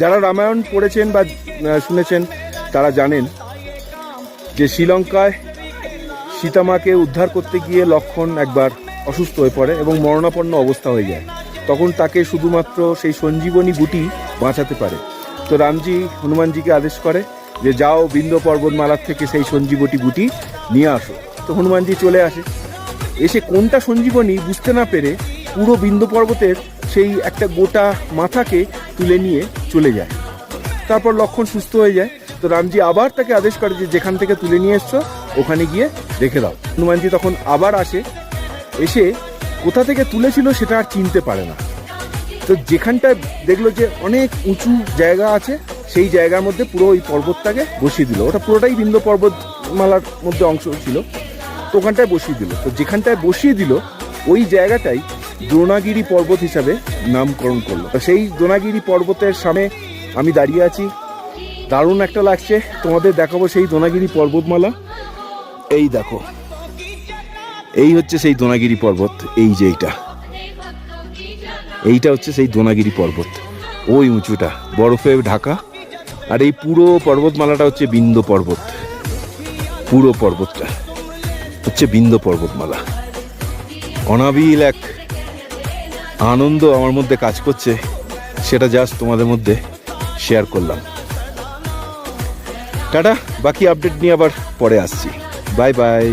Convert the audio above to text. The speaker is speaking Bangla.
যারা রামায়ণ পড়েছেন বা শুনেছেন, তারা জানেন যে শ্রীলঙ্কায় সীতামাকে উদ্ধার করতে গিয়ে লক্ষণ একবার অসুস্থ হয়ে পড়ে এবং মরণাপন্ন অবস্থা হয়ে যায়। তখন তাকে শুধুমাত্র সেই সঞ্জীবনী গুটি বাঁচাতে পারে। তো রামজি হনুমানজিকে আদেশ করে যে, যাও বিন্দ পর্বতমালার থেকে সেই সঞ্জীবনী গুটি নিয়ে আসো। তো হনুমানজি চলে আসে। এসে কোনটা সঞ্জীবনী বুঝতে না পেরে পুরো বিন্দ পর্বতের সেই একটা গোটা মাথাকে তুলে নিয়ে চলে যায়। তারপর লক্ষণ সুস্থ হয়ে যায়। তো রামজি আবার তাকে আদেশ করে যে যেখান থেকে তুলে নিয়ে এসছো, ওখানে গিয়ে রেখে দাও। হনুমানজি তখন আবার আসে, এসে কোথা থেকে তুলেছিল সেটা আর চিনতে পারে না। তো যেখানটায় দেখল যে অনেক উঁচু জায়গা আছে, সেই জায়গার মধ্যে পুরো ওই পর্বতটাকে বসিয়ে দিল। ওটা পুরোটাই বিন্দ পর্বতমালার মধ্যে অংশ ছিল। তো ওখানটায় বসিয়ে দিল। তো যেখানটায় বসিয়ে দিল, ওই জায়গাটাই দ্রোণাগিরি পর্বত হিসাবে নামকরণ করল। সেই দ্রোণাগিরি পর্বতের সামনে আমি দাঁড়িয়ে আছি। দারুণ একটা লাগছে। তোমাদের দেখাবো সেই দোনাগিরি পর্বতমালা। এই দেখো। এই হচ্ছে সেই দোনাগিরি পর্বত। এই যে এইটা। এইটা হচ্ছে সেই দোনাগিরি পর্বত। ওই উঁচুটা। বরফে ঢাকা। আর এই পুরো পর্বতমালাটা হচ্ছে বিন্দ পর্বত। পুরো পর্বতটা হচ্ছে বিন্দ পর্বতমালা। অনাবিল এক আনন্দ আমার মধ্যে কাজ করছে, সেটা জাস্ট তোমাদের মধ্যে শেয়ার করলাম। টাটা, বাকি আপডেট নিয়ে আবার পরে আসছি। Bye bye